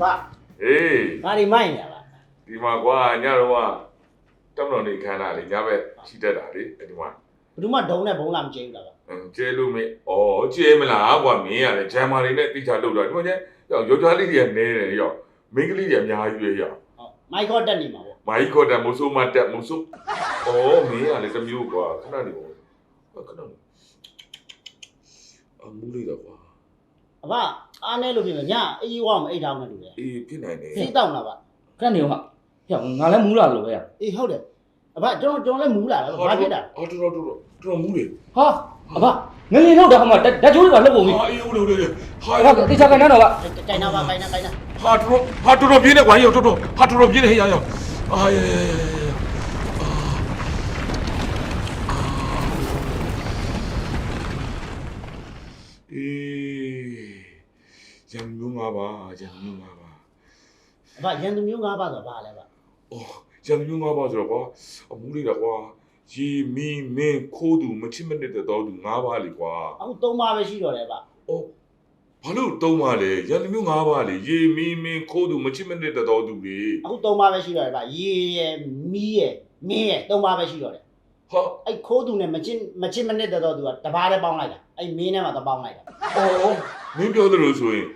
မိုက်တယ်ကွာဘာဟေးဘာဒီမိုက်နေလားဒီမှာကွာညတော့ကတက်မတော်နေခန်းလာလေညဘက်ချီတက်တာလေအဲ့ဒီမှာဘယ်သူမှဒုံနဲ့ဘုံလာမကျင်းဘူးလားအင်းကျဲလို့မေးဩကျဲမလားကွာမင်းရတယ်ဂျမ်မာတွေနဲ့တိချာလောက်တော့ဒီမှာကျရောက်ယောက်ျားလေးတွေကနဲတယ်ရောက်မိန်းကလေးတွေအများကြီးပဲရောက်ဟုတ်မိုက်ခေါ်တက်နေမှာပေါ့မိုင်းခေါ်တယ်မိုးဆိုးမတက်မိုးဆိုးဩမင်းရလေတစ်မျိုးကွာခဏနေပေါ့ခဏနေအမူလေးတော့ကွာအဘ အားနေလို့ဖြစ်မယ်ညအေးဝါမအိတ်ထောင်းနေလို့လေအေးဖြစ်နိုင်တယ်စိတ်တောက်လားဗျခဏနေဦးဟာဟဲ့ငါလည်းမူးလာလို့ပဲရအေးဟုတ်တယ်အဘကျွန်တော်ကျွန်တော်လည်းမူးလာတယ်ဘာဖြစ်တာအော်တော်တော်တော်တော်မူးလေဟာအဘငလင်ထုတ်တာဟိုမှာဓာတ်ကြိုးတွေကလှုပ်ကုန်ပြီဟာအေးဟုတ်တယ်ဟုတ်တယ်ဟာဟာတေချာကန်တော့ပါကြိုင်နာပါကြိုင်နာကြိုင်နာဟာတော်ဟာတော်တော်ပြင်းနေကွာရောက်တော်တော်ဟာတော်တော်ပြင်းနေဟေးရောက်အာရ ရံမျိုးငါပါရံမျိုးငါပါအဘရန်သူမျိုးငါးပါဆိုဘာလဲဗျအော်ရံမျိုးငါပါဆိုတော့ကွာအမူးလေးတော့ကွာရေမီမင်းခိုးသူမချစ်မနစ်တဲ့တော်သူငါးပါးလေကွာအခုသုံးပါပဲရှိတော့တယ်ဗျအော်ဘာလို့တုံးပါလဲရံမျိုးငါးပါးလေရေမီမင်းခိုးသူမချစ်မနစ်တဲ့တော်သူလေအခုသုံးပါပဲရှိတော့တယ်ဗျရေရယ်မီးရယ်မင်းရယ်သုံးပါပဲရှိတော့တယ်ဟာအဲ့ခိုးသူနဲ့မချစ်မချစ်မနစ်တဲ့တော့သူကတပားတည်းပေါင်းလိုက်တာအဲ့မင်းနဲ့မှတပေါင်းလိုက်တာအော်မင်းပြောသလိုဆိုရင်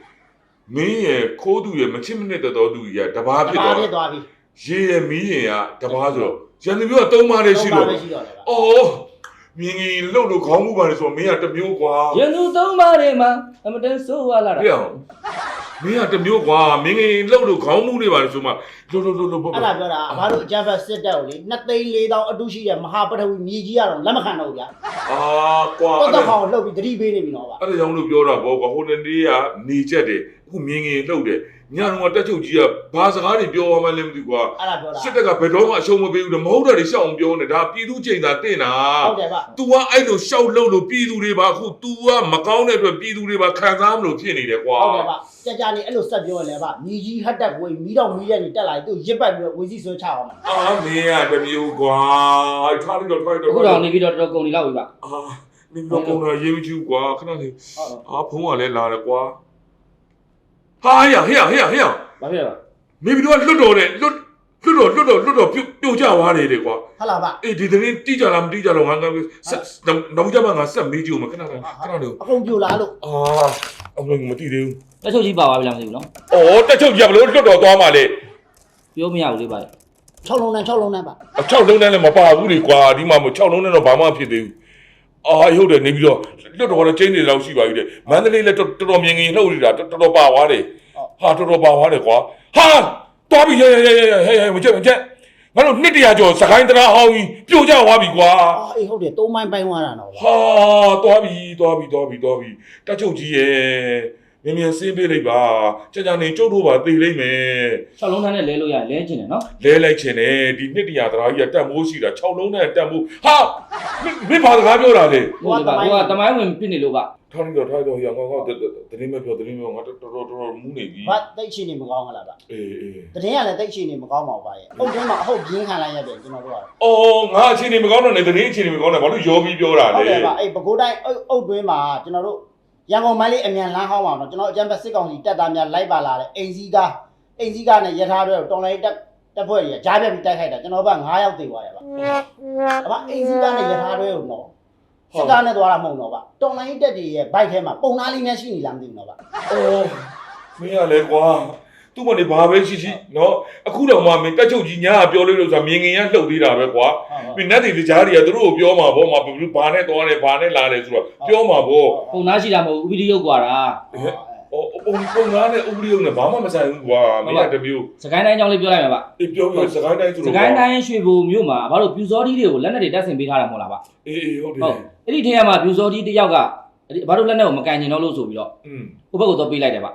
မင်းရဲ့ခိုးသူရဲ့မချစ်မနစ်တဲ့တော်သူကြီးကတပားတဖြစ်ပားသွားဖြစ်သွားပြီရေရဲ့မီးရင်ကတပားဆိုတော့ရန်သူမျိုးကတုံးပါလေရှိသုံးပါတော့ပဲရှိတော့တယ်ဗျအော်မြင်ကြီးလှုပ်လို့ခေါင်းမှုပါလေဆိုတော့မင်းကတစ်မျိုးကွာရန်သူသုံးပါးတွေမှာအမတန်ဆိုးဝါလာတာဟေ့အောင်မင်းကတစ်မျိုးကွာမင်းကြီးလှုပ်လို့ခေါင်းမှုနေပါလေဆိုမှလှုပ်လှုပ်လှုပ်လှုပ်ပေါ့အဲ့ဒါပြောတာအဘတို့အကြမ်းဖက်စစ်တပ်ကိုလေ2သိန်း4000အတုရှိတဲ့မဟာပထဝီမြေကြီးကတော့လက်မခံတော့ဘူးဗျာအာကွာတော့အဲ့တော့ဒါဟောင်းလှုပ်ပြီးတတိပေးနေပြီနော်ဗျာအဲ့ဒါကြောင့်လို့ပြောတာပေါ့ကွာဟိုတနေ့ကနေချက်တယ် အခုမြင်ကြီးလှုပ်တယ်ညတော့တက်ချုပ်ကြီးကဘာစကားတွေပြောရမှန်းလည်းမသိကွာအဲ့ဒါပြောတာစစ်တပ်ကဘယ်တော့မှအရှုံးမပေးဘူးတဲ့မဟုတ်တာတွေရှောက်အောင်ပြောနေဒါပြည်သူချိန်သာတင်တာဟုတ်တယ်ဗျ तू ကအဲ့လိုရှောက်လို့လို့ပြည်သူတွေပါအခု तू ကမကောင်းတဲ့အတွက်ပြည်သူတွေပါခံစားမလို့ဖြစ်နေတယ်ကွာဟုတ်တယ်ဗျကြာကြာနေအဲ့လိုဆက်ပြောရလဲဗျမြေကြီးဟတ်တက်ဝေးမီးတော့မီးတဲ့နေတက်လာသူရစ်ပတ်ပြီးတော့ဝေစီဆွဲချအောင်မှာအာမင်းကတစ်မျိုးကွာထားလိုက်တော့ထားလိုက်တော့အခုတော့နေပြီးတော့တော်တော်ကုန်နေလောက်ပြီပါအာမင်းတော့ကုန်းတော့ရေးမချူကွာခဏလေးအာဖုံးကလည်းလာတယ်ကွာ ဟာဟေ့ဟေ့ဟေ့ဟေ့ဘာဖြစ်လဲပါနေပြီးတော့လွတ်တော်တယ်လွတ်လွတ်တော်လွတ်တော်လွတ်တော်ပြုတ်ပြုတ်ကြသွားတယ်လေကွာဟုတ်လားဗျအေးဒီသတင်းတိကြလားမတိကြတော့ငါငါဆက်နောက်ကြမှာငါဆက်မေးကြည့်ဦးမခဏလေးခဏလေးအကုန်ပြိုလာလို့အာအမမသိသေးဘူးတက်ချုပ်ကြီးပါသွားပြီလားမသိဘူးနော်။အော်တက်ချုပ်ကြီးကဘလို့လွတ်တော်သွားမှလေပြောမရဘူးလေပါ6လုံးနဲ့6လုံးနဲ့ဗျ။အ6လုံးနဲ့လည်းမပါဘူးလေကွာဒီမှာမ6လုံးနဲ့တော့ဘာမှဖြစ်သေးဘူး။ အာဟုတ်တယ်နေပြီးတော့လွတ်တော်လည်းချင်းနေလောက်ရှိပါပြီတဲ့။မန္တလေးလည်းတော်တော်မြင်ငင်လှုပ်နေတာတော်တော်ပါသွားတယ်။ဟာတော်တော်ပါသွားတယ်ကွာ။ဟာသွားပြီရရရရရဟဲ့ဟဲ့မချက်မချက်ငါတို့နှစ်တရာကျော်စကိုင်းတရားဟောင်းကြီးပြိုကျသွားပြီကွာအာအေးဟုတ်တယ်သုံးမိုင်းပိုင်းသွားတာတော့ဗျ။ဟာသွားပြီသွားပြီသွားပြီသွားပြီတက်ချုပ်ကြီးရဲ့ မြင်မြင်စင်းပေးလိုက်ပါကြာကြာနေကျုပ်တို့ပါသိလိမ့်မယ်6လုံးသားနဲ့လဲလို့ရလဲကျင်တယ်နော်လဲလိုက်ချင်တယ်ဒီနှစ်တရာသရာကြီးကတက်မိုးရှိတာ6လုံးနဲ့တက်မိုးဟာမင်းမင်းဘာစကားပြောတာလဲဟုတ်လေပါဟိုကတမိုင်းဝင်ပြစ်နေလို့ပါထောင်းနေတော့ထားတော့ရငါငါတင်းမပြောတင်းမပြောငါတော်တော်တော်တော်မူးနေပြီဘာတိတ်ချင်နေမကောင်းဟလားဗျအေးအေးတရင်ကလည်းတိတ်ချင်နေမကောင်းပါဘူးဗျရဲ့အုတ်တွင်းမှာအဟုတ်ပြင်းခံလိုက်ရတယ်ကျွန်တော်တို့ကအော်ငါအချိန်နေမကောင်းတော့နေတင်းအချိန်နေမကောင်းတော့ဘာလို့ရောပြီးပြောတာဟုတ်လဲတယ်ဗျအဲ့ပဲခူးတိုင်းအုတ်အုတ်တွင်းမှာကျွန်တော်တို့ ရန်ကုန်မိုင်းလေးအမြန်လမ်းဟောင်းပါတော့ကျွန်တော်အကြံဖက်စစ်ကောင်စီတက်သားများလိုက်ပါလာတယ်အိမ်စီးကားအိမ်စီးကားနဲ့ရထားတွေတော်လိုင်းတက်တက်ဖွဲ့ကြီးကြားပြတ်ပြီးတိုက်ခိုက်တာကျွန်တော်က9ယောက်သေသွားတယ်ဗျအမအိမ်စီးကားနဲ့ရထားတွေကိုတော့စစ်ကားနဲ့သွားတာမဟုတ်တော့ဗျတော်လိုင်းတက်တွေရဲ့ဘိုက်ထဲမှာပုံသားလေးများရှိနေလားမသိဘူးတော့ဗျအော်မင်းရလဲကွာ သူ့မနေဘာပဲရှိရှိနော်အခုတော့မှမင်းတက်ချုပ်ကြီးညာပြောလို့လို့ဆိုတာမြင်ငင်ရလှုပ်သေးတာပဲကွာမင်းနဲ့တွေကြားတွေကသူတို့ကိုပြောမှာပေါ့မှာဘာနဲ့သွားတယ်ဘာနဲ့လာတယ်ဆိုတော့ပြောမှာပေါ့ပုံသားရှိတာမဟုတ်ဘူးဥပဒေရုပ်ကွာတာအော်ပုံပုံသားနဲ့ဥပဒေရုပ်နဲ့ဘာမှမဆိုင်ဘူးကွာမင်းကတမျိုးစကိုင်းတိုင်းကြောင့်လေးပြောလိုက်မှာပါအေးပြောပြောစကိုင်းတိုင်းဆိုတော့စကိုင်းတိုင်းရွှေဘုံမြို့မှာဘာလို့ပြူစောတီးတွေကိုလက်နဲ့တွေတက်ဆင်ပေးထားတာမဟုတ်လားပါအေးအေးဟုတ်တယ်ဟုတ်အဲ့ဒီထဲမှာပြူစောတီးတယောက်ကအဘာလို့လက်နဲ့ကိုမကန်ကျင်တော့လို့ဆိုပြီးတော့ဟိုဘက်ကိုတော့ပေးလိုက်တယ်ပါ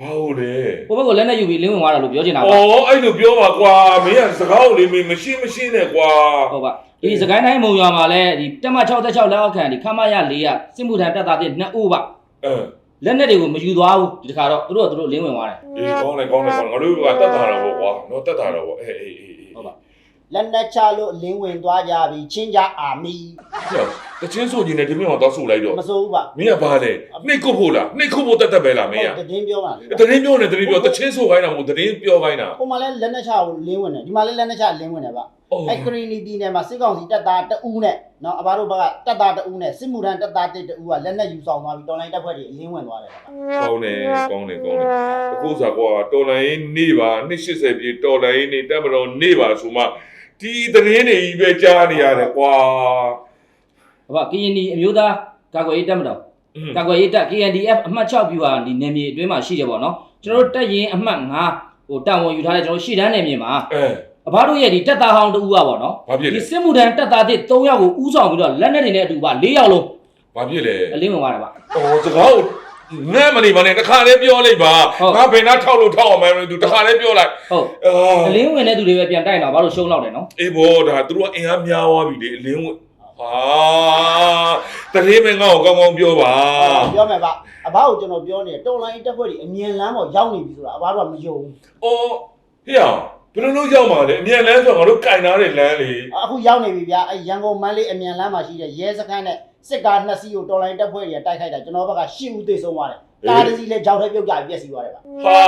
ဘာဟုတ်လဲဟိုဘက်ကိုလက်နက်ယူပြီးလင်းဝင်သွားတာလို့ပြောချင်တာ။ပါအော်အဲ့လိုပြောပါကွာ။မင်းကစကားကိုလေမင်းမရှိမရှိနဲ့ကွာဟုတ်ပါဒီစကိုင်းတိုင်းမုံရွာမှာလည်းဒီတက်မ66လက်အောက်ခံဒီခမရ4ရစစ်မှုထမ်းတက်တာတဲ့2ဦးပါ။အဲလက်နက်တွေကိုမယူသွားဘူးဒီတခါတော့သူတို့ကသူတို့လင်းဝင်သွားတယ်အေးကောင်းတယ်ကောင်းတယ်ကောင်းတယ်ငါတို့ကတက်တာတော့ပေါ့ကွာ။နော်တက်တာတော့ပေါ့အေးအေးအေးအေးဟုတ်ပါလက်နက်ချလို့လင်းဝင်သွားကြပြီချင်းကြအာမီ။ကြောက်တ တချင်းဆိုကြီးနဲ့ဒီမြအောင်တော့ဆိုလိုက်တော့မစိုးဘူးပါမင်းကဘာလဲနှိတ်ခုတ်ဖို့လားနှိတ်ခုတ်ဖို့တတ်တတ်ပဲလားမင်းကဟုတ်တင်းပြောပါလေတရင်ပြောနေတရင်ပြောတချင်းဆိုခိုင်းတာမဟုတ်တရင်ပြောခိုင်းတာဟိုမှာလဲလက်နဲ့ချကိုလင်းဝင်တယ်ဒီမှာလဲလက်နဲ့ချလင်းဝင်တယ်ဗျအော်အဲ့ကရီနီပြည်နယ်မှာစစ်ကောင်စီတပ်သားတအူးနဲ့နော်အဘတို့ဘက်ကတပ်သားတအူးနဲ့စစ်မှုထမ်းတပ်သားတစ်တအူးကလက်နဲ့ယူဆောင်သွားပြီးတော်လိုင်းတပ်ဖွဲ့တွေအလင်းဝင်သွားတယ်ဗျကောင်းတယ်ကောင်းတယ်ကောင်းတယ်အခုစားကွာတော်လိုင်းနေပါ280ပြည့်တော်လိုင်းနေတက်မတော်နေပါဆိုမှဒီတရင်တွေကြီးပဲကြားနေရတယ်ကွာ ဟုတ်ပါကရင်နီအမျိုးသားကာကွယ်ရေးတပ်မတော်อืมကာကွယ်ရေးတပ် KNDF အမှတ်6ဗျူဟာဒီနယ်မြေအတွင်းမှာရှိတယ်ပေါ့နော်ကျွန်တော်တို့တက်ရင်အမှတ်5ဟိုတာဝန်ယူထားတဲ့ကျွန်တော်ရှေ့တန်းနယ်မြေမှာအဲအဘတို့ရဲ့ဒီတက်သားဟောင်းတူကပေါ့နော်ဘာဖြစ်လဲဒီစစ်မှုထမ်းတက်သားတစ်3ယောက်ကိုဥဆောင်ပြီးတော့လက်နက်တွေနဲ့အတူပါ4ယောက်လုံးဘာဖြစ်လဲအလင်းဝင်သွားတယ်ဗျအော်စကားကိုငဲ့မနေပါနဲ့တခါလေးပြောလိုက်ပါဟုတ်ငါဘယ်နှထောက်လို့ထောက်အောင်မယ်သူတခါလေးပြောလိုက်ဟုတ်အာအလင်းဝင်တဲ့သူတွေပဲပြန်တိုက်တော့ဘာလို့ရှုံးတော့တယ်နော်အေးဘောဒါသူတို့ကအင်အားများသွားပြီလေအလင်းဝင် ဟာတရင်မင်းငါ့ကိုကောင်းကောင်းပြောပါပြောမယ်ဗျအဘကိုကျွန်တော်ပြောနေတယ်တော်လိုင်းတပ်ဖွဲ့တွေအမြင်လမ်းပေါ်ရောက်နေပြီဆိုတာအဘတို့ကမယုံဘူးအော်ဟေ့အောင်ဘယ်လိုလုပ်ရောက်မှာလဲအမြန်လန်းဆိုတော့ငါတို့ကင်ထားတဲ့လမ်းလေအခုရောက်နေပြီဗျအဲ့ရန်ကုန်မန္တလေးအမြန်လမ်းမှာရှိတဲ့ရဲစခန်းနဲ့စစ်ကားနှစ်စီးကိုတော်လိုင်းတပ်ဖွဲ့တွေတိုက်ခိုက်တာကျွန်တော်ဘက်က၈ဦးသေဆုံးသွားတယ်ကားတစ်စီးလည်းကြောက်တဲ့ပြုတ်ကြပြီးပြက်စီသွားတယ်ဗျဟာ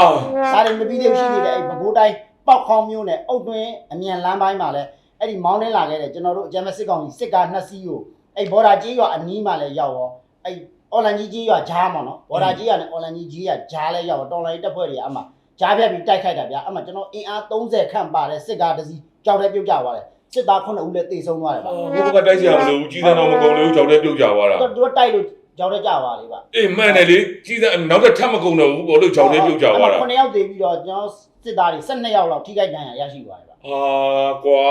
ဒါတွေမပြီးသေးဘူးရှိနေတဲ့အဲ့ဘကိုးတိုင်းပေါက်ခေါင်းမျိုးနဲ့အုတ်တွင်းအမြန်လမ်းပိုင်းမှာလည်း အဲ့ဒီမောင်းနှင်းလာခဲ့တဲ့ကျွန်တော်တို့အကြမ်းဖက်စစ်ကောင်ကြီးစစ်ကားနှစ်စီးကိုအဲ့ဘော်ဒါကြီးရွာအနီးမှာလည်းရောက်ရောအဲ့အော်လန်ကြီးကြီးရွာဂျားမှာနော်ဘော်ဒါကြီးရွာနဲ့အော်လန်ကြီးကြီးရွာဂျားလည်းရောက်ရောတော်လိုင်းတပ်ဖွဲ့တွေအမှဂျားပြက်ပြီးတိုက်ခိုက်တာဗျအမှကျွန်တော်အင်အား30ခန့်ပါတဲ့စစ်ကားတစ်စီးကြောက်တဲ့ပြုတ်ကြသွားတယ်စစ်သား9ဦးလည်းတေဆုံးသွားတယ်ဗျဘုကတိုက်ကြမလို့ကြီးစံတော်မကုန်လို့ကြောက်တဲ့ပြုတ်ကြသွားတာသူတို့တိုက်လို့ကြောက်တဲ့ကြသွားလေဗျအေးမှန်တယ်လေကြီးစံနောက်တော့ထပ်မကုန်တော့ဘူးဘောလို့ကြောက်တဲ့ပြုတ်ကြသွားတာ9ယောက်တေပြီးတော့ကျွန်တော်စစ်သားတွေ12ယောက်လောက်ထိခိုက်ဒဏ်ရာရရှိသွားတယ်ဗျ ဟာကွာ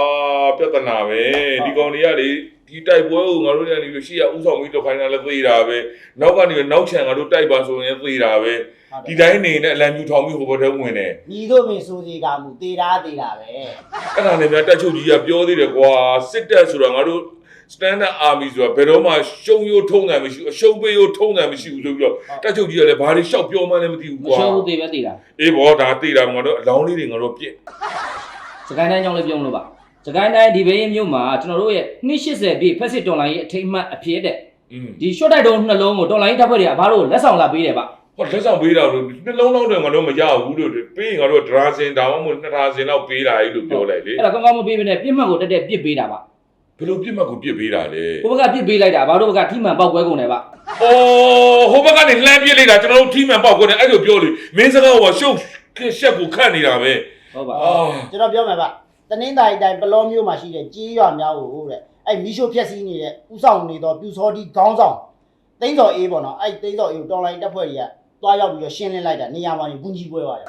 ပြဿနာပဲဒီကောင်တွေကလေဒီတိုက်ပွဲကိုငါတို့ကနေလို့ရှိရဥဆောင်ပြီးတော့ခိုင်းတာလည်းသိတာပဲနောက်ကနေနောက်ချန်ငါတို့တိုက်ပါဆိုရင်သိတာပဲဟုတ်တဒီယ်တိုင်းနေနဲ့အလံမြူထောင်ပြီးဟိုဘက်ထဲဝင်တယ်ညီတို့မင်းစိုးစီကမူတေတာတေတာပဲအဲ့ဒါနဲ့များတက်ချုပ်ကြီးကပြောသေးတယ်ကွာစစ်တပ်ဆိုတာငါတို့ standard army ဆိုတာဘယ်တော့မှရှုံရိုးထုံးတယ်မရှိဘူးအရှုံးပေးရိုးထုံးတယ်မရှိဘူးဆိုပြီးတော့တက်ချုပ်ကြီးကလည်းဘာတွေရှောက်ပြောမှလည်းမသိဘူးမကွာရှုံးဘူးသေးပဲသေးတာအေးဘောဒါသိတာငါတို့အလောင်းလေးတွေငါတို့ပြစ် စကိုင်းတိုင်းကြောင့်လည်းပြုံးလို့ပါစကိုင်းတိုင်းဒီဘေးမြို့မှာကျွန်တော်တို့ရဲ့280ပြည့်ဖက်စစ်တော်လိုင်းရဲ့အထိမ်းအမှတ်အဖြစ်တဲ့อืมဒီ short တိုက်တုံးနှလုံးကိုတော်လိုင်းတပ်ဖွဲ့တွေကဘာလို့လက်ဆောင်လာပေးတယ်ဗျဟောလက်ဆောင်ပေးတာလို့နှလုံးလုံးတွေငါတို့မရဘူးလို့ပေးရင်ငါတို့ဒရာစင်တောင်မှနှစ်ထာစင်တော့ပေးတာကြီးလို့ပြောလိုက်လေအဲ့ဒါကောင်းကောင်းမပေးဘဲနဲ့ပြစ်မှတ်ကိုတက်တက်ပြစ်ပေးတာပါဘယ်လိုပြစ်မှတ်ကိုပြစ်ပေးတာလဲဟိုဘက်ကပြစ်ပေးလိုက်တာဘာလို့ဘက်ကထိမှန်ပေါက်ကွဲကုန်တယ်ဗျအော်ဟိုဘက်ကနေလှမ်းပြစ်လိုက်တာကျွန်တော်တို့ထီးမှန်ပေါက်ကုန်တယ်အဲ့လိုပြောလေမင်းစကားကရှုပ်ရှက်ကိုခတ်နေတာပဲ ဟုတ်ပါအာကျွန်တော်ပြောမယ်ဗျတနင်္သာရီတိုင်းပလောမျိုးမှာရှိတဲ့ကြေးရွာများကိုတဲ့အဲ့မီရှိုဖြက်စီးနေတဲ့ဥဆောင်နေတော့ပြူစောတိခေါင်းဆောင်တိန်းစော်အေးပေါ့နော်အဲ့တိန်းစော်အေးကိုတော်လိုင်းတပ်ဖွဲ့တွေကတွားရောက်ပြီးတော့ရှင်းလင်းလိုက်တာနေရာမှာနေ bunji ပွဲသွားတယ်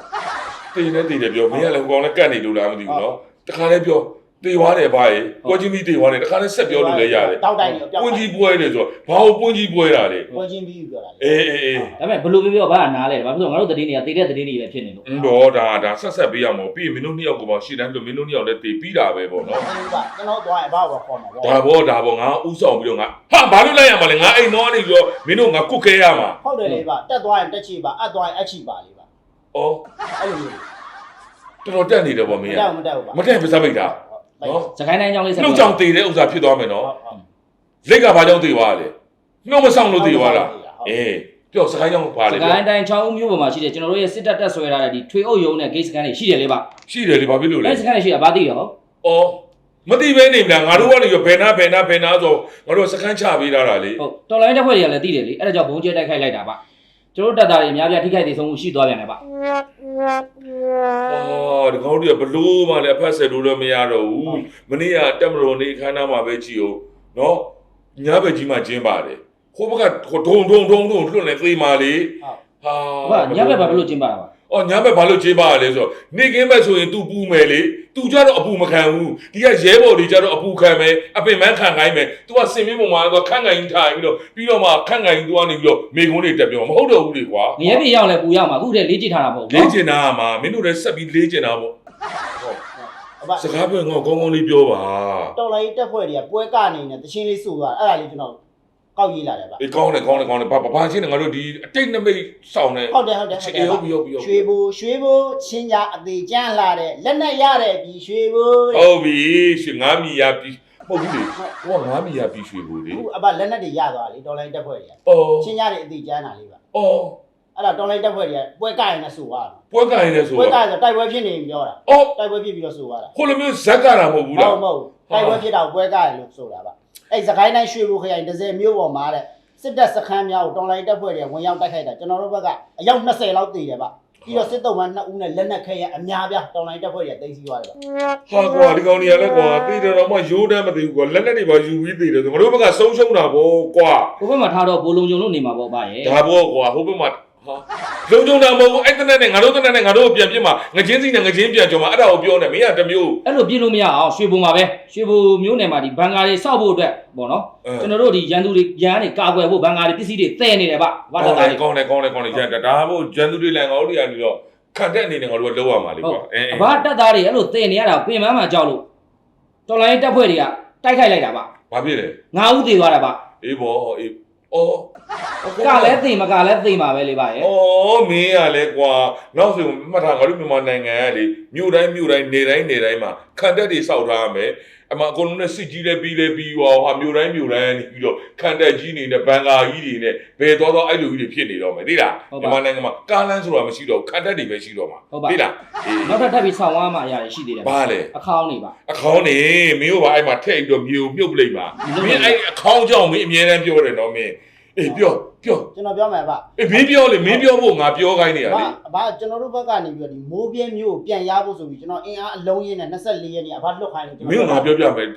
တေးနေတေးတယ်ပြောမင်းကလည်းဟိုကောင်လည်းကတ်နေလို့လားမသိဘူးနော်တခါလဲပြော တေးသွားတယ်ဗျာရေကိုချင်းပြီးတေးသွားတယ်တခါလဲဆက်ပြောလို့လည်းရတယ်တောက်တိုင်းတွေပြောက်ပွင့်ကြီးပွဲတယ်ဆိုတော့ဘာလို့ပွင့်ကြီးပွဲတာလဲပွဲချင်းပြီးပြောတာလေအေးအေးအေးဒါပေမဲ့ဘယ်လိုပြောပြောဘာကနားလဲဘာဖြစ်လို့ငါတို့တတိနေရတေတဲ့တတိနေပဲဖြစ်နေလို့အင်းတော့ဒါဒါဆက်ဆက်ပေးရမှာပြီးရင်မင်းတို့နှစ်ယောက်ကိုပေါ့ရှေ့တန်းလို့မင်းတို့နှစ်ယောက်လည်းတေးပြီးတာပဲပေါ့နော်အဲ့ဒါကျွန်တော်သွားရင်ဘာကိုခေါ်မှာပေါ့ဒါဘောဒါဘောငါဥဆောင်ပြီးတော့ငါဟာဘာလို့လိုက်ရမှာလဲငါအိမ်တော့နေပြီးတော့မင်းတို့ငါကုတ်ခဲရမှာဟုတ်တယ်လေဗျတက်သွားရင်တက်ချီပါအပ်သွားရင်အက်ချီပါလေဗျဩအဲ့လိုမျိုးတော်တော်တက်နေတယ်ပေါ့မမင်းကတက်ဘူးမတက်ဘူးဗျမတက်ပါစပိတ်တာ နော်စကိုင်းတိုင်းကြောင့်လေးဆက်နှုတ်ကြောင်တေးတဲ့ဥစ္စာဖြစ်သွားမယ်နော်လက်ကဘာကြောင့်တေးသွားလဲနှုတ်မဆောင်လို့တေးသွားလားအေးပြောစကိုင်းကြောင့်ပါစလေကိုင်းတိုင်း6ဦးမြို့ပေါ်မှာရှိတဲ့ကျွန်တော်တို့ရဲ့စစ်တပ်တက်ဆွဲထားတဲ့ဒီထွေအုပ်ရုံးနဲ့ဂိတ်စကန်တွေရှိတယ်လေဗျရှိတယ်လေဘာဖြစ်လို့လဲအဲ့စကန်တွေရှိတာဘာသိရောဩမတိပဲနေမလားငါတို့ကနေဘယ်နာဘယ်နာဘယ်နာဆိုငါတို့စခန်းချပေးထားတာလေဟုတ်တော်လိုင်းတပ်ဖွဲ့တွေကလည်းသိတယ်လေအဲ့ဒါကြောင့်ဘုံကျဲတိုက်ခိုက်လိုက်တာဗျကျွန် တော်တို့တပ်သားတွေအများပြထိခိုက်သေးဆုံးမှုရှိသွားပြန်တယ်ဗျအာဒီကောင်တို့ကဘလို့မှလည်းအဖက်ဆက်လို့လည်းမရတော့ဘူးမနေ့ကတက်မတော်နေခန်းသားမှာပဲကြည့်အောင်နော်ညဘက်ကြီးမှကျင်းပါတယ်ဟိုဘက်ကဟိုဒုံဒုံဒုံဒုံလွတ်နေသေးမှလေဟာဟုတ်ညဘက်ဘာဖြစ်လို့ကျင်းပါတာပါ အော်ညဘက်ဘာလို့ကြေးပါရလဲဆိုတော့နေကင်းဘက်ဆိုရင်သူ့ပူမယ်လေသူကြတော့အပူမခံဘူးဒီကရဲဘော်တွေကြတော့အပူခံမယ်အပင်ပန်းခံခိုင်းမယ်သူကစင်မင်းပုံမှာတော့ခန့်ခိုင်ထိုင်ပြီးတော့ပြီးတော့မှခန့်ခိုင်သူကနေပြီးတော့မိကုန်းတွေတက်ပြောမဟုတ်တော့ဘူးလေကွာငရဲပြေရောက်လဲပူရောက်မှာအခုတည်းလေ့ကျင့်ထားတာပေါ့လေ့ကျင့်တာမှာမင်းတို့လည်းဆက်ပြီးလေ့ကျင့်တာပေါ့စကားပြောငေါကောင်းကောင်းလေးပြောပါတော်လိုင်းတက်ဖွဲ့တွေကပွဲကနေနေတချင်းလေးစုသွားအဲ့ဒါလေးကျွန်တော် ကောက်ရေးလာတယ်ဗျအေးကောင်းတယ်ကောင်းတယ်ကောင်းတယ်ဘာဘာချင်းနေငါတို့ဒီအတိတ်နမိတ်စောင်းနေဟုတ်တယ်ဟုတ်တယ်ဟုတ်တယ်ဟုတ်ပြီဟုတ်ပြီဟုတ်ရွှေပြီဘူရွှေဘူချင်းကြအသေးကျန်းလာတဲ့လက်နဲ့ရတဲ့ပြီရွှေဘူတဲ့ဟုတ်ပြီရှင်ငါမီရပြီဟုတ်ဘူးလေဟိုကငါးမီယာပြီးရွှေဘူးလေအခုအဘလက်နက်တွေရသွားလေတော်လိုင်းတက်ဖွဲ့တွေကအော်ချင်းရတဲ့အသေးကျန်းတာလေးပါအော်အဲ့ဒါတော်လိုင်းတက်ဖွဲ့တွေကပွဲကရင်နဲ့ဆိုသွားတာပွဲကရင်လည်းဆိုပွဲကတော့ရင်ဆိုတိုက်ပွဲဖြစ်နေပြီပြောတာအော်တိုက်ပွဲဖြစ်ပြီးတော့ဆိုသွားတာဟိုလိုမျိုးဇက်ကတာမဟုတ်ဘူးမလားဟုတ်မဟုတ်တိုက်ပွဲဖြစ်တာကိုပွဲကရင်လို့ဆိုတာပါ အဲ့စကိုင်းတိုင်းရွှေဘိုခရိုင်ဒဇယ်မြို့ပေါ်မှာတဲ့စစ်တပ်စခန်းများကိုတော်လိုင်းတက်ဖွဲ့တွေကဝင်ရောက်တိုက်ခိုက်တာကျွန်တော်တို့ဘက်ကအယောက်20လောက်တည်တယ်ဗျပြီးတော့စစ်တုံးမှ2ဦးနဲ့လက်နက်ခဲရအများပြားတော်လိုင်းတက်ဖွဲ့တွေကတင်စီသွားတယ်ဗျဟာကွာဒီကောင်ကြီးကလည်းကွာသိတယ်တော့မှရိုးတမ်းမသိဘူးကွာလက်လက်တွေပါယူပြီးသိတယ်ဆိုငါတို့ဘက်ကဆုံးရှုံးတာဗောကွာဟိုဘက်မှာထားတော့ဘိုးလုံးကြုံလို့နေမှာပေါ့ဗျရဲ့ဒါဗောကွာဟိုဘက်မှာဟာ လုံကြုံတာမဟုတ်ဘူးအဲ့တနက်နဲ့ငါတို့တနက်နဲ့ငါတို့ပြန်ပြစ်မှာငချင်းစီနဲ့ငချင်းပြန်ကြုံမှာအဲ့ဒါကိုပြောနေမင်းကတစ်မျိုး အဲ့လိုပြစ်လို့မရအောင်ရွှေဘုံမှာပဲရွှေဘုံမျိုးနယ်မှာဒီဘန်ကာတွေစောက်ဖို့အတွက်ပေါ့နော်ကျွန်တော်တို့ဒီရန်သူတွေရန်တွေကာကွယ်ဖို့ဘန်ကာတွေပစ္စည်းတွေတည်နေတယ်ဗျဘာတကောင်းတာတယ်တွေကောင်းတယ်ကောင်းတယ်ကောင်းတယ်ရန်ဒါဗောဂျန်သူတွေလည်းငါတို့တွေကနေတော့ခံတဲ့အနေနဲ့ငါတို့ကလောက်ရမှာလေဟုတ်ကွာအဲအဘာတက်သားတွေအဲ့လိုတည်နေရတာပင်ပန်းမှာကြောက်လို့တော်လိုင်းတက်ဖွဲ့တွေကတိုက်ခိုက်လိုက်တာဗျဘာဖြစ်လဲငါးဦးသေးသွားတာဗျ အေးဗောအေး အော်ကလည်းသိမကလည်းသိမှာပဲလေဗျရဲ့ အော်မင်းရလဲကွာနောက်ဆိုမှတ်ထားငါတို့မြန်မာနိုင်ငံကလေ မြို့တိုင်းမြို့တိုင်းနေတိုင်းနေတိုင်းမှာခံတက်တွေစောက်ထားရမယ်အမအကုန်လုံးနဲ့စစ်ကြီးလဲပြီးလဲပြီးရောဟာမြို့တိုင်းမြို့တိုင်းနေပြီးတော့ခံတက်ကြီးနေနဲ့ဘန်ကာကြီးတွေနဲ့ဘယ်တော့တော့အဲ့လိုကြီးတွေဖြစ်နေတော့မယ်သိလားမြန်မာနိုင်ငံမှာကားလန်းဆိုတာမရှိတော့ခံတက်တွေပဲရှိတော့မှာသိလားအေးနောက်ထပ်ထပ်ပြီးဆောင်းဝါးမှအရာတွေရှိသေးတယ်ဘာလဲအခေါင်းနေပါအခေါင်းနေမင်းတို့ကအဲ့မှာထည့်ပြီးတော့မြေကိုမြုပ်ပလိုက်ပါမင်းအဲ့အခေါင်းကြောင့်မင်းအမြဲတမ်းပြောတယ်နော်မင်း အေးပြောပြောကျွန်တော်ပြောမယ်ဗျအေးမင်းပြောလေမင်းပြောဖို့ငါပြောခိုင်းနေရအဘလေအဘကျွန်တော်တို့ဘက်ကနေပြီးတော့ဒီမိုးပြင်းမျိုးကိုပြန်ရဖို့ဆိုပြီးကျွန်တော်အင်အားအလုံးရင်းနဲ့24ရက်နေ့အဘလွတ်ခိုင်းလို့ကျွန်မင်းကငါပြောပြမယ်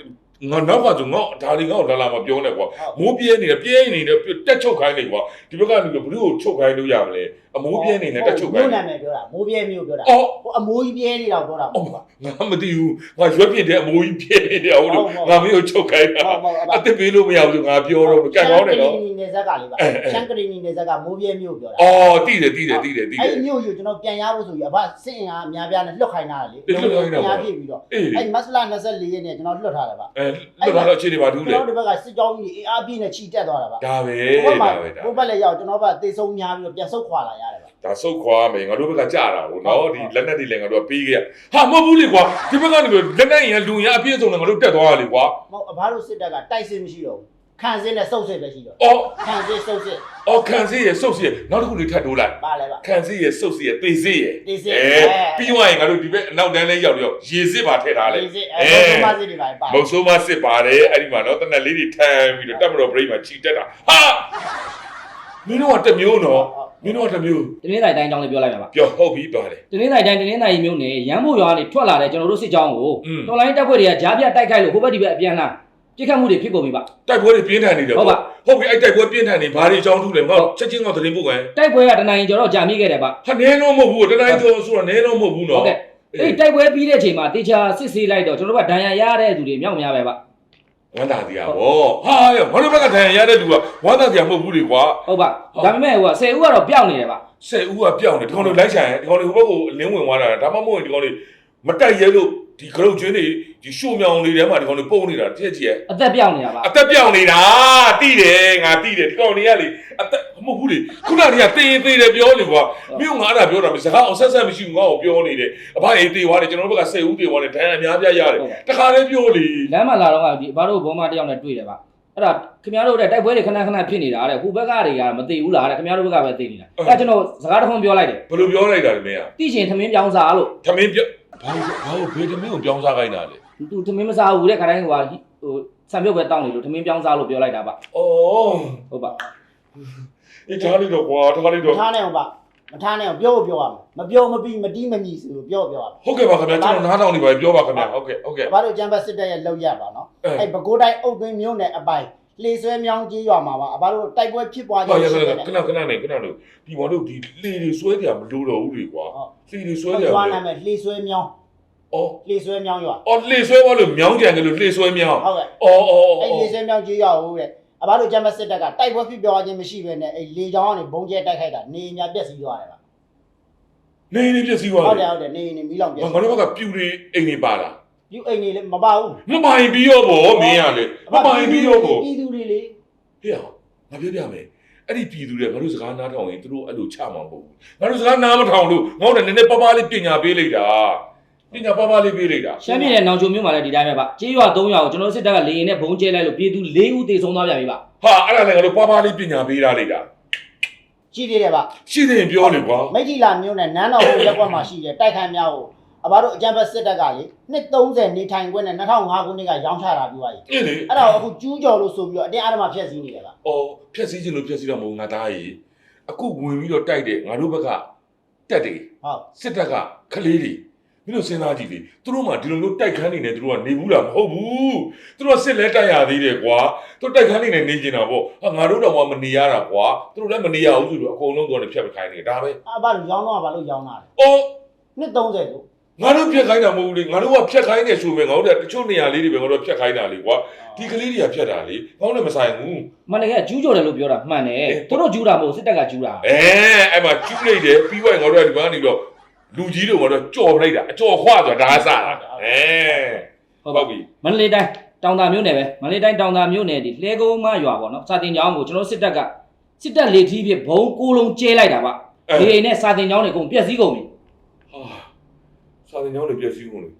ငါနောက်ကဆိုငါဒါလေးငါ့ကိုလာလာမပြောနဲ့ကွာမိုးပြဲနေတယ်ပြဲနေတယ်တက်ချုပ်ခိုင်းနေကွာဒီဘက်ကနေဘလို့ချုပ်ခိုင်းလို့ရမလဲအမိုးပြဲနေတယ်တက်ချုပ်ခိုင်းမျိုးနေနာမည်ပြောတာမိုးပြဲမျိုးပြောတာအော်ဟိုအမိုးကြီးပြဲနေတာပြောတာမဟုတ်ပါငါမသိဘူးငါရွက်ပြစ်တဲ့အမိုးကြီးပြဲနေတယ်ဟုတ်လို့ငါမင်းကိုချုပ်ခိုင်းတာဟုတ်ဟုတ်အဘအစ်စ်ပေးလို့မရဘူးငါပြောတော့ကတ်ကောင်းတယ်နော်ရှန်ကရီနီနေဇက်ကလေးပါရှန်ကရီနီနေဇက်ကမိုးပြဲမျိုးပြောတာအော်တိတယ်တိတယ်တိတယ်တိတအဲ့ယ်ဒီမျိုးကိုကျွန်တော်ပြန်ရဖို့ဆိုပြီးအဘစစ်အင်အားအများပြားနဲ့လွတ်ခိုင်းတာလေလွှတ်ခိုင်းတာပါအင်အားပြည့်ပြီးတော့အေးအဲ့ဒီမတ်လ24ရက်နေ့ကျွန်တော်လွတ်ထားတာပါအဲလွတ်လာတော့အခြေအနေပါထူးကျွန်လေတော်ဒီဘက်ကစစ်ကြောင်းကြီးအင်အားပြည့်နဲ့ချီတက်သွားတာပါဒါပဲဘုဘဒါမှာပဲဒါဘုဘလည်းရောက်ကျွန်တော်ဘက်တေဆုံးများပြီးတော့ပြန်ဆုတ်ခွာလာရတယ်ပါဒါဆုတ်ခွာမယ်ငါတို့ဘက်ကကြာတာဟုတ်နော်ဒီလက်နက်တွေလည်းငါတို့ကပေးခဲ့ရဟာမဟုတ်ဘူးလေကွာဒီဘက်ကနေပြီးလက်နက်ရင်လူရင်အပြည့်စုံနဲ့ငါတို့တက်သွားရလေကွာမဟုတ်အဘတို့စစ်တပ်ကတိုက်စစ်မရှိတော့ဘူးခံစင်းနဲ့စုပ်စစ်ပဲရှိတော့အော်ခံစင်းစုပ်စစ်အော်ခံစီရစုပ်စီရနောက်တစ်ခုလေးထပ်တိုးလိုက်ပါလဲပါခံစီရစုပ်စီရသေစီရသေစစ်အဲပြီးသွားရင်ငါတို့ဒီဘက်အနောက်တန်းလေးရောက်တော့ရေစစ်ပါထည့်ထားလိုက်သေစစ်အဲဘုမစစ်တွေပါပါမုတ်ဆိုးမစစ်ပါတယ်အဲ့ဒီမှာနော်တနက်လေးတွေထမ်းပြီးတော့တက်မတော်ဘရိတ်မှာချီတက်တာဟာမင်းတို့ကတစ်မျိုးနော် မင်းတို့ကတစ်မျိုးတနင်္လာတိုင်းအကြောင်းလေးပြောလိုက်ပါပါပြောဟုတ်ပြီပါတယ်တနင်္လာတိုင်းတနင်္လာရီမျိုးနဲ့ရန်ဖို့ရွာကနေထွက်လာတဲ့ကျွန်တော်တို့စစ်ကြောင်းကိုอืมတော်လိုင်းတပ်ဖွဲ့တွေကကြားပြတိုက်ခိုက်လို့ဟိုဘက်ဒီဘက်အပြန်လာပြစ်ခတ်မှုတွေဖြစ်ကုန်ပြီပါ တိုက်ပွဲတွေပြင်းထန်နေတယ်ဟုတ်ပါ ဟုတ်ပြီအဲ့တိုက်ပွဲပြင်းထန်နေဘာတွေအကြောင်းထူးလဲငါချက်ချင်းကသတင်းပို့ကန်တိုက်ပွဲကတနိုင်ကျော်တော့ကြာမြင့်ခဲ့တယ်ပါ ဟာနင်းတော့မဟုတ်ဘူးတတိုင်းကျော်ဆိုတော့နင်းတော့မဟုတ်ဘူးဟုနော်တ်ကဲ့အဲ့ဒီတိုက်ပွဲပြီးတဲ့အချိန်မှာတေချာစစ်ဆေးလိုက်တော့ကျွန်တော်တို့ကဒဏ်ရာရတဲ့သူတွေမြောက်များပဲပါ ဝမ်းသာတရားဗောဟာရောငါတို့ဘက်ကဒဏ်ရာရတဲ့လူကဝမ်းသာတရားမဟုတ်ဘူးလေကွာဟုတ်ပါဒါပေမဲ့ဟိုက10ဦးကတော့ပျောက်နေတယ်ပါဆယ်ဦးကပြောင်းနေဒီကောင်တွေလိုက်ဆိုင်ဒီကောင်တွေဟိုဘက်ကိုအလင်းဝင်သွားတာဒါမှမဟုတ်ဒီကောင်တွေမတိုက်ရဲလို့ ဒီကရုတ်ကျွင်းတွေဒီရှို့မြောင်တွေထဲမှာဒီကောင်တွေပုံနေတာတစ်ချက်ကြီးရဲ့အသက်ပျောက်နေတာပါအသက်ပြောင်းနေတာတိတယ်ငါတိတယ်ဒီကောင်တွေကလေအသက်မဟုတ်ဘူးလေခုနကတည်းကတေးသေးတယ်ပြောလေကွာမြို့ငါအဲ့ဒါပြောတာမစကားအောင်ဆက်ဆက်မရှိဘူးငါ့ကိုပြောနေတယ်အဖအေးတေးသွားတယ်ကျွန်တော်တို့ဘက်က10ဦးတေးသွားတယ်ဒဏ်ရာအများပြားရတယ်တခါလေးပြောလေလမ်းမှာလာတော့ကဒီဘာတို့ဘောမတစ်ယောက်နဲ့တွေ့တယ်ပါအဲ့ဒါခင်ဗျားတို့တဲ့တိုက်ပွဲတွေခဏခဏဖြစ်နေတာတဲ့ဟိုဘက်ကတွေကမသိဘူးလားတဲ့ခင်ဗျားတို့ဘက်ကပဲသိနေတာအဲ့ကျွန်တော်စကားတစ်ခွန်းပြောလိုက်တယ်ဘယ်လိုပြောလိုက်တာလဲမင်းကတိရှင်သမင်းပြောင်းစားလို့သမင်းပြော ဘာလို့ဘာလို့ဘေးသမင်းကိုပြောင်းစားခိုင်းတာလဲသူသမင်းမစားဘူးတဲ့ခါတိုင်းဟိုဟိုဆံပြုတ်ပဲတောင်းနေလို့သမင်းပြောင်းစားလို့ပြောလိုက်တာပါဩဟုတ်ပါအေးထားလိုက်တော့ကွာထားလိုက်မတော့ထားနိုင်အောင်ပါမထားနိုင်အောင်ပြောဖို့ပြောရမယ်မပြောမပြီးမတီးမမြည်ဆိုလို့ပြောပြောရမယ်ဟုတ်ကဲ့ပါခင်ဗျာကျွန်တော်နားထောင်နေပါပြောပါခင်ဗျာဟုတ်ကဲ့ဟုတ်ကဲ့ဘာလို့ကျမ်းဘတ်စစ်တပ်ရဲ့လောက်ရပါနော်အဲအဲ့ပဲခူးတိုင်းအုပ်သွင်းမျိုးနဲ့အပိုင် လှေဆွဲမြောင်းကြီးရွာမှာပါအဘတို့တိုက်ပွဲဖြစ်ပွားဟာခြင်းရရှိခတယ်ဏခဏခဏနေခဏလို့ဒီမော်တို့ဒီလေတွေဆွဲကြမလို့တော့ဘူးလေကွာလေတွေဆွဲကြရွာနာမည်လှေဆွဲမြောင်းအော်လှေဆွဲမြောင်းရွာအော်လေဆွဲသွားလို့မြောင်းကြံကြလို့လေဆွဲမြောင်းဟုတ်ကဲ့အော်အော်အဲ့အော်လှေဆွဲမြောင်းကြီးရွာဟုတ်တဲ့အဘတို့ကျမ်းဘတ်စစ်တပ်ကတိုက်ပွဲဖြစ်ပွားခြင်းမရှိဘဲနဲ့အဲ့လေချောင်းကနေဘုံကျဲတိုက်ခိုက်တာနေညာပြက်စီးသွားတယ်ဗျနေနေပြည့်စည်သွားဟုတ်တတယ်ယ်ဟုတ်တယ်နေနေမီးလောင်ပြက်ငါတို့ဘက်ကပြူတွေအိမ်နေပါလား ယူအိမ်နေလေမပါဘူးမပိုင်ပြီးရောဗောမင်းရလေမပိုင်ပြီးရောဗောပြည်သူတွေလေဟေ့အောင်ငါပြောပြမယ်အဲ့ဒီပြည်သူတွေငါတို့စကားနားထောင်ရင်သူတို့အဲ့လိုချမှာမဟုတ်ဘူးငါတို့စကားနားမထောင်လို့ငါတို့လည်းနည်းနည်းပါးပါးလေးပညာပေးလိုက်တာပညာပါပါလေးပေးလိုက်တာရှမ်းပြည်နယ်နောင်ချုံမြို့မှာလည်းဒီတိုင်းပဲဗျကြေးရွာ3ရွာကိုကျွန်တော်တို့စစ်တပ်ကလေရင်နဲ့ဘုံကျဲလိုက်လို့ပြည်သူ၄ဦးသေဆုံးသွားပြန်ပြီဗျဟာအဲ့ဒါလည်းငါတို့ပါပါလေးပညာပေးထားလိုက်တာရှိသေးတယ်ဗျရှိသေးရင်ပြောလေကွာမိတ်ကြီးလာမျိုးနဲ့နန်းတော်ဘုံရက်ကွက်မှာရှိတယ်တိုက်ခိုင်များကို အဘတို့အကြံဖက်စစ်တပ်ကလေနှစ်30နေထိုင်ခွင့်နဲ့2005ခုနှစ်ကရောင်းချတာပြီးသွားပြီအေးလေအဲ့ဒါကိုအခုကျူးကျော်လို့ဆိုပြီးတော့အတင်းအဓမ္မဖျက်ဆီးနေတယ်ဗျအော်ဖြက်စီးခြင်းလို့ဖြက်စီးတော့မဟုတ်ငါသားကြီးအခုဝင်ပြီးတော့တိုက်တယ်ငါတို့ဘက်ကတက်တယ်ဟုတ်စစ်တပ်ကခလေးတွေမင်းတို့စဉ်းစားကြည့်လေသူတို့မှဒီလိုမျိုးတိုက်ခန်းနေနေသူတို့ကနေဘူးလားမဟုတ်ဘူးသူတို့ကစစ်လဲတိုက်ရသေးတယ်ကွာသူတို့တိုက်ခန်းနေနေနေကျင်တာပေါ့ဟာငါတို့တော့မနေရတာကွာသူတို့လည်းမနေရဘူးဆိုတော့အကုန်လုံးတော့ဖြတ်ပခိုင်းနေဒါပဲအဘတို့ရောင်းတော့ဘာလို့ရောင်းတာလဲအော်နှစ်30လို့ ငါတို့ဖြတ်ခိုင်းတာမဟုတ်ဘူးလေငါတို့ကဖြတ်ခိုင်းနေဆိုပေမဲ့ငါတို့ကတချို့နေရာလေးတွေပဲငါတို့ဖြတ်ခိုင်းတာလေကွာဒီကလေးတွေကဖြတ်တာလေငါတို့လည်းမဆိုင်ဘူးမန္တကယ်ကကျူးကျော်တယ်လို့ပြောတာမှန်တယ်သူတို့ကျူးတာမဟုတ်စစ်တပ်ကကျူးတာအဲအဲ့မှာကျူးလိုက်တယ်ပြီးွားငါတို့ကဒီကနေပြီးတော့လူကြီးတို့ငါတို့ကြော်ပလိုက်တာအကြော်ခွာဆိုတာဒါအစားအဲဟုတ်ဟုပါတ်ပြီမန္တလေးတိုင်းတောင်သာမြို့နယ်ပဲမန္တလေးတိုင်းတောင်သာမြို့နယ်ဒီလှဲကုန်းမရွာပေါ့နော်စာတင်ကျောင်းကိုကျွန်တော်စစ်တပ်ကစစ်တပ်လေထီးဖြစ်ဘုံကိုလုံးကျဲလိုက်တာဗျဒီအိမ်နဲ့စာတင်ကျောင်းတွေအကုန်ပြက်စီးကုန်ပြီဟာ စာတင်ကြောင်းတွေပြည့်စည်ကုန်လေ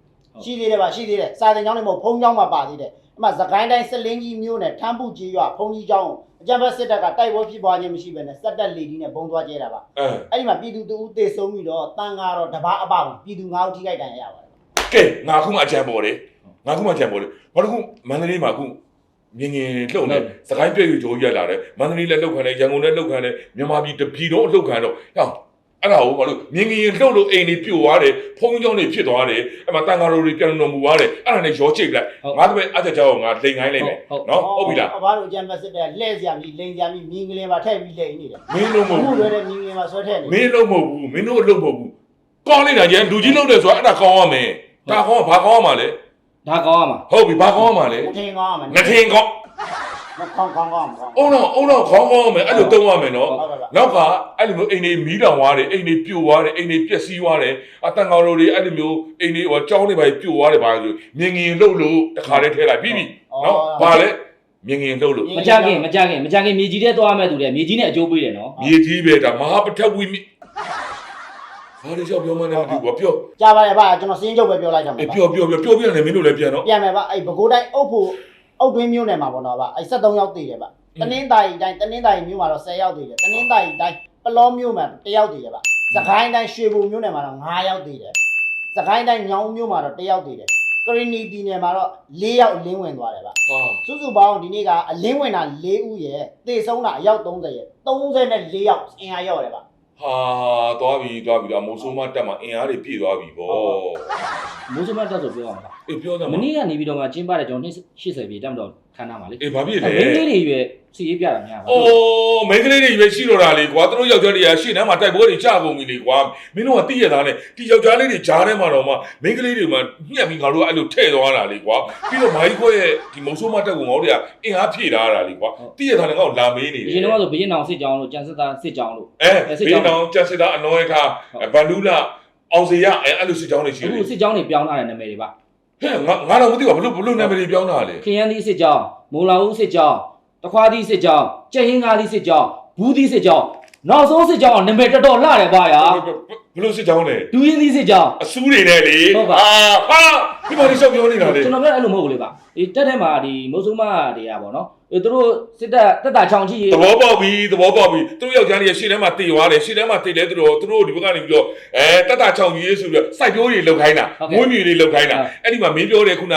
ရှိသေးတယ်ဗျရှိသေးတယ်စာတင်ကျောင်းတွေမဟုတ်ဖုံးကျောင်းမှာပါသေးတယ်အမှသခိုင်းတိုင်းစလင်းကြီးမျိုးနဲ့ထမ်းပုကြီးရွာဖုံးကြီးကျောင်းကိုအကြံဖက်စစ်တပ်ကတိုက်ပွဲဖြစ်ပွားခြင်းမရှိဘဲနဲ့စက်တက်လေဒီနဲ့ပုံသွားကျဲတာဗျအဲအဲ့ဒီမှာပြည်သူတဦးသေဆုံးပြီးတော့တန်ဃာတော်တပားအပဘူးပြည်သူ၅ဦးထိခိုက်ဒဏ်ရာရပါတယ်ကဲငါခုမှအကြံပေါ်တယ်ငါခုမှအကြံပေါ်တယ်ဘာလို့ခုမန္တလေးမှာခုမြင်ငင်လှုပ်နေစကိုင်းပြည့်ရွဂျိုးရက်လာတယ်မန္တလေးလည်းလှုပ်ခံတယ်ရန်ကုန်လည်းလှုပ်ခံတယ်မြန်မာပြည်တပြည်တော့လှုပ်ခံတော့ဟော အဲ့ဒါကိုဘာလို့မြင်ငင်လှုပ်လို့အိမ်တွေပြိုသွားတယ်ဖုံးကြောင်းတွေဖြစ်သွားတယ်အဲ့မှာတန်ဃာတော်တွေပြန်တော်မူသွားတယ်အဲ့ဒါနဲ့ရောချိတ်လိုက်ငါတပည့်အကြကြောင်းငါလိန်ခိုင်းလိုက်မယ်ဟုတ်နော်ဟုတ်ပြီလားအဘတို့အကြံဖက်စစ်တပ်လှည့်စရာမြည်လိန်စရာမြည်မြင်းကလေးပါထည့်ပြီးလိန်နေတယ်မင်းလုံးမဟုတ်အခုဘူးလွယ်တဲ့မြင်းကလေးပါဆွဲထည့်နေမင်းလုံးမဟုတ်ဘူးမင်းတို့အလုပ်မဟုတ်ဘူးကောင်းလိုက်တာကျန်လူကြီးလုပ်တယ်ဆိုတာအဲ့ဒါကောင်းရမယ်ဒါကောင်းဘာကောင်းရမှာလဲဒါကောင်းရမှာဟုတ်ပြီဘာကောင်းရမှာလဲငထင်ကောင်းရမယ်ငထင်ကောင်းင ခေါင်းကောင်းကောင်းကောင်း အုံတော့အုံတော့ခေါင်းကောင်းရမယ်အဲ့လိုသုံးရမယ်နော်ဟုတ်ကဲ့ပါ နောက်ကအဲ့လိုမျိုးအိမ်တွေမီးတောင်သွားတယ်အိမ်တွေပြိုသွားတယ်အိမ်တွေပျက်စီးသွားတယ်အတန်ကောင်တို့တွေအဲ့လိုမျိုးအိမ်တွေဟိုကြောင်းတွေပါပြိုသွားတယ်ပါဆိုမြင်ငင်လှုပ်လို့တခါတည်းထဲလိုက်ပြီးပြီနော်ဘာလဲမြင်ငင်လှုပ်လို့ မကြခင်မကြခင်မကြခင်မြေကြီးတဲ့သွားမဲ့သူတွေမြေကြီးနဲ့အကျိုးပေးတယ်နော်မြေကြီးပဲဒါမဟာပထဝီမြဘာလို့ကြောက်ပြောမှန်းလည်းမသိဘူးကွာပြောကြားပါတယ်ဗျကျွန်တော်စင်းချုပ်ပဲပြောလိုက်တော့မှာအေးပါပြောပြောပြောပြောပြရတယ်မင်းတို့လည်းပြန်တော့ပြန်မယ်ဗျအဲ့ဘကိုးတိုင်းအုပ်ဖို့ အုပ်တွင်းမျိုးနယ်မှာပေါ့နော်ဗျအဲ့73ရောက်သေးတယ်ဗျတနင်းသားရီတိုင်းတနင်းသားရီမျိုးမှာတော့10ရောက်သေးတယ်တနင်းသားရီတိုင်းပလောမျိုးမှာ1ရောက်သေးတယ်ဗျစကိုင်းတိုင်းရွှေဘုံမျိုးနယ်မှာတော့9ရောက်သေးတယ်စကိုင်းတိုင်းညောင်မျိုးမှာတော့1ရောက်သေးတယ်ကရီနီပြည်နယ်မှာတော့4ရောက်အလင်းဝင်သွားတယ်ဗျဟာစုစုပေါင်းဒီနေ့ကအလင်းဝင်တာ4ဦးရယ်သေဆုံးတာအယောက်30ရယ်34ယောက်အင်အားရောက်ရတယ်ဗျ ဟာသွားပြီသွားပြီဒါမိုးဆိုးမတက်မှာအင်အားတွေပြည့်သွားပြီဗောမိုးစမတ်တက်ဆိုပြောအောင်ပါအေးပြောတယ်မမနေ့ကနေပြီးတော့မှကျင်းပတဲ့ကျွန်တော်80ပြည့်တက်မတော်ခ န်းထားပါလေအေးဘာဖြစ်အဲလဲမင်းလေးတွေရွယ်စီရေးပြတာများပါအိုးမိန်းကလေးတွေပဲရှိတော့တာလေကွာသူတို့ယောက်ျားတွေကရှေ့နှမ်းမှာတိုက်ပွဲတွေကြာကုန်ပြီလေကွာမင်းတို့ကတိရသားနဲ့ဒီယောက်ျားလေးတွေဂျားထဲမှာတော့မှမိန်းကလေးတွေမှာညှက်ပြီးငါတို့ကအဲ့လိုထည့်သွားတာလေကွာပြီးတော့မိုင်းခွဲရဲ့ဒီမုံဆိုးမတက်ကုန်ငေါတို့ကအင်အားဖြည့်ထားတာလေကွာတိရသားနဲ့ငါ့ကိုလာမေးနေဘတယ်ရင်တော့ဆိုဘရင်အောင်စစ်ကြောင်းလို့ကြံစစ်သားစစ်ကြောင်းလို့အဲဘေးနောင်ကျက်စစ်သားအနော်ရထားဗန်ဒူလာအောင်စရအဲအဲ့လိုစစ်ကြောင်းတွေရှိအခုတယ်စစ်ကြောင်းတွေပြောင်းလာတဲ့နာမည်တွေပါ ဟဲ့ငါငါတော့မသိပါဘလို့ဘလို့နာမည်တွေပြောင်းတာလေခရမ်းသီးစစ်ကြောင်းမုံလာဦးစစ်ကြောင်းတခွားသီးစစ်ကြောင်းကြက်ဟင်းကားသီးစစ်ကြောင်းဘူးသီးစစ်ကြောင်းနောက်ဆုံးစစ်ကြောင်းကနာမည်တော်တော်လှတယ်ပါရာဘလို့စစ်ကြောင်းလဲဒူးရင်းသီးစစ်ကြောင်းအစူးတွေနဲ့လေဟုတ်ပါ အာဟာဒီမှာလေးရှောက်ပြောနေတာလေကျွန်တော်ပြောအဲ့လိုမဟုတ်ဘူးလေပါ ဒီတက်ထဲမှာဒီမုံစုမတွေကပေါ့နော်အဲသူတို့စစ်တပ်တက်တာချောင်းကြီးသဘောပေါက်ပြီသဘောပေါက်ပြီသူတို့ယောက်ျားလေးရှေ့ထဲမှာတည်သွားတယ်ရှေ့ထဲမှာတည်လဲသူတို့သူတို့ဒီဘက်ကနေပြီးတော့အဲတက်တာချောင်ကြီးဆိုပြီးတော့စိုက်ပျိုးတွေလောက်ခိုင်းတာမွေးမြူတွေလောက်ခိုင်းတာအဲ့ဒီမှာမင်းပြောတယ်ခုန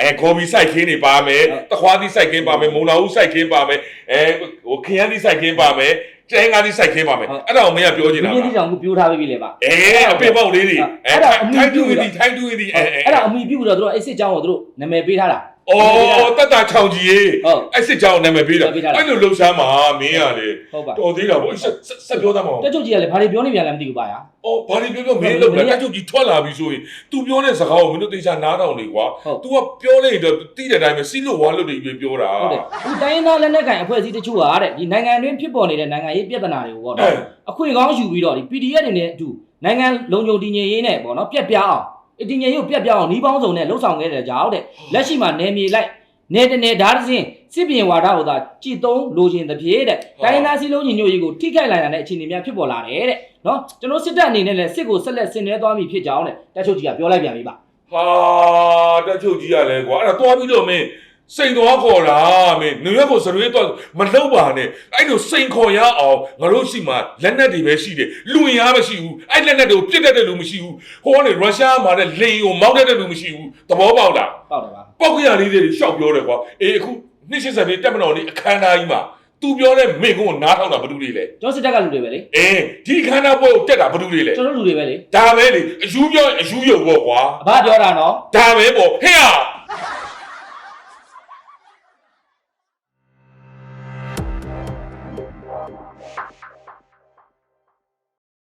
အဲဂေါ်ဘီစိုက်ခင်းတွေပါမယ်တခွားသီးစိုက်ခင်းပါမယ်မုံလာဦးစိုက်ခင်းပါမယ်အဲဟိုခရမ်းသီးစိုက်ခင်းပါမယ်ကျဲငါးသီးစိုက်ခင်းပါမယ်အဲ့ဒါကိုမင်းကပြောချင်ဒူးတာရင်းသီးကြောင်းကိုပြိုးထားပေးပြီလေပါအဲအပေပေါက်လေးတွေအဲထိုင်းတူဝီဒီထိုင်းတူဝီဒီအဲအဲအဲ့ဒါအမိပြုပြီးတော့သူတို့အဲ့စစ်ကြောင်းကိုသူတို့နာမည်ပေးထားတာ အော်တက်တာချောင်ကြီးရေဟုတ်အဲ့စစ်ကြောင်နာမည်ပေးတာပေးထားတာအဲ့လိုလှုပ်ရှားမှာမင်းရလေဟုတ်ပါတော်သေးတာဗောဆက်ဆက်ဆက်ပြောသားမအောင်တက်ချုပ်ကြီးကလည်းဘာတွေပြောနေပြန်လဲမသိဘူးပါရာအော်ဘာလို့ပြောပြောမင်းလှုပ်တာတက်ချုပ်ကြီးထွက်လာပြီဆိုရင် तू ပြောတဲ့စကားကိုမင်းတို့သေချာနားထောင်နေကွာဟုတ် तू ကပြောလိုက်တော့တိတဲ့အတိုင်းပဲစီးလို့ဝါလို့နေပြီပြောတာဟုတ်တယ်ဒီတိုင်းသားလက်နက်ကန်အဖွဲ့အစည်းတချို့ဟာတဲ့ဒီနိုင်ငံတွင်းဖြစ်ပေါ်နေတဲ့နိုင်ငံရေးပြဿနာတွေကိုပေါ့အဲနော်အခွင့်ကောင်းယူပြီးတော့ဒီ PDF တွေနဲ့အတူနိုင်ငံလုံခြုံတည်ငြိမ်ရေးနဲ့ပေါ့နော်ပြက်ပြအောင် အတည်ငြိမ်ရေးကိုပြက်ပြအောင်နှီးပေါင်းစုံနဲ့လှုပ်ဆောင်ခဲ့တဲ့ကြောင့်တဲ့လက်ရှိမှာနယ်မြေလိုက်နယ်တနယ်ဓာတ်စင်းစစ်ပြင်ဝါဒကိုသာကြည်သုံးလိုချင်တဲ့ဖြစ်တဲ့တိုင်းသားစီလုံးညီညွတ်ရေးကိုထိခိုက်လာတဲ့အခြေအနေများဖြစ်ပေါ်လာတယ်တဲ့နော်ကျွန်တော်စစ်တပ်အနေနဲ့လည်းစစ်ကိုဆက်လက်ဆင်နွှဲသွားမိဖြစ်ကြောင်းတဲ့တက်ချုပ်ကြီးကပြောလိုက်ပြန်ပြီပါဟာတက်ချုပ်ကြီးရလဲကွာအဲ့ဒါသွားပြီးတော့မင်း စိန်သွားခေါ်လာမင်းနွေရက်ကိုစရွေးတော့မလှုပ်ပါနဲ့အဲ့လိုစိန်ခေါ်ရအောင်ငါတို့ရှိမှလက်နက်တွေပဲရှိတယ်လူရင်အားမရှိဘူးအဲ့လက်နက်တွေကိုပြစ်တတ်တဲ့လူမရှိဘူးဟိုကနေရုရှားမှာတဲ့လေကိုမောင်းတတ်တဲ့လူမရှိဘူးသဘောပေါက်လားပေါက်တယ်ပါပောက်ကရလေးတွေရှောက်ပြောတယ်ကွာအေးအခု280ပြည့်တက်မတော်လေးအခမ်းအနားကြီးမှာ तू ပြောတဲ့မိကုန်းကိုနားထောင်တာဘာလို့လဲလဲကျွန်တော်စစ်တပ်ကလူတွေပဲလေအေးဒီအခမ်းအနားပွဲကိုတက်တာဘာလို့လဲလဲကျွန်တော်လူတွေပဲလေဒါပဲလေအယူပြောအယူရုပ်ပေါ့ကွာအဘပြောတာနော်ဒါပဲပေါ့ဟဲ့ဟာ